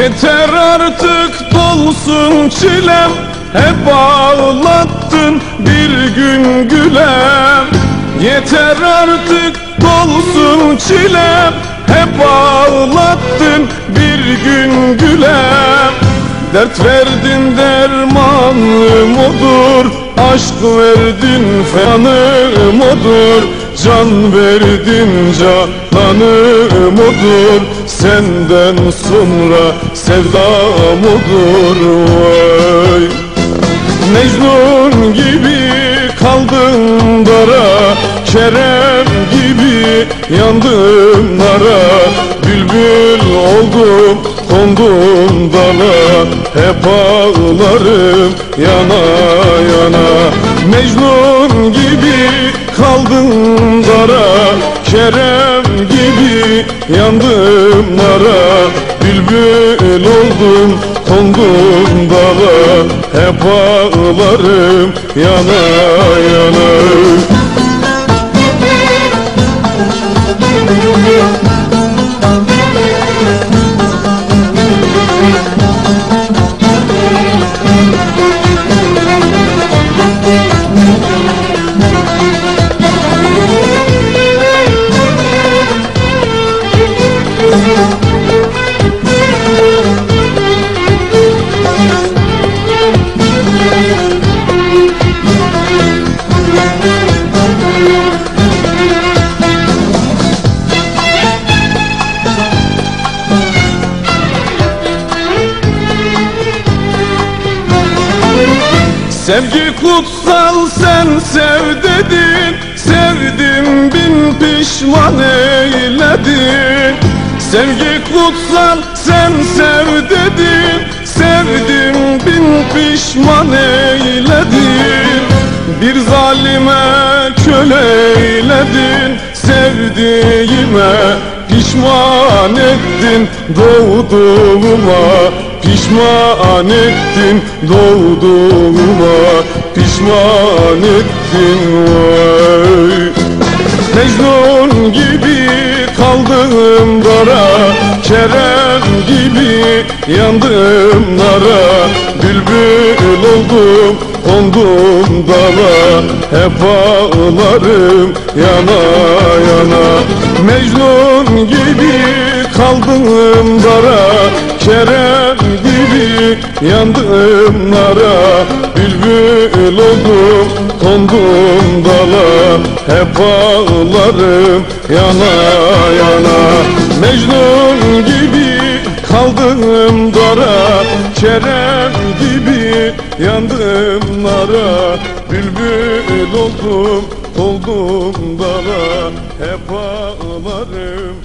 artık dolsun çilem. Hep ağlattın bir gün gülem. Yeter artık dolsun çilem. Hep ağlattın bir gün gülem. Dert verdin dermanım odur Aşk verdin fanım odur Can verdin cananım odur Senden sonra sevdam odur vay. Mecnun gibi kaldım dara Kerem gibi yandım nara. Bülbül oldum kondum dala Hep ağlarım yana yana. Mecnun gibi kaldım dara Kerem gibi yandım nara. Bülbül oldum kondum dala Hep ağlarım yana yana Sevgi kutsal sen sev dedin. Sevdim bin pişman eyledin. Sevgi kutsal sen sev dedin. Sevdim bin pişman eyledin. Bir zalime köle eyledin. Sevdiğime pişman ettin. Doğduğuma Pişman ettin doğduğuma Pişman ettin vay. Mecnun gibi kaldım dara Kerem gibi yandım nara. Bülbül oldum kondum dala Hep ağlarım yana yana. Mecnun gibi kaldım dara Kerem yandım nara Bülbül oldum kondum dala. Hep ağlarım yana yana. Mecnun gibi kaldım dara. Kerem gibi yandım nara. Bülbül oldum oldum dala. Hep ağlarım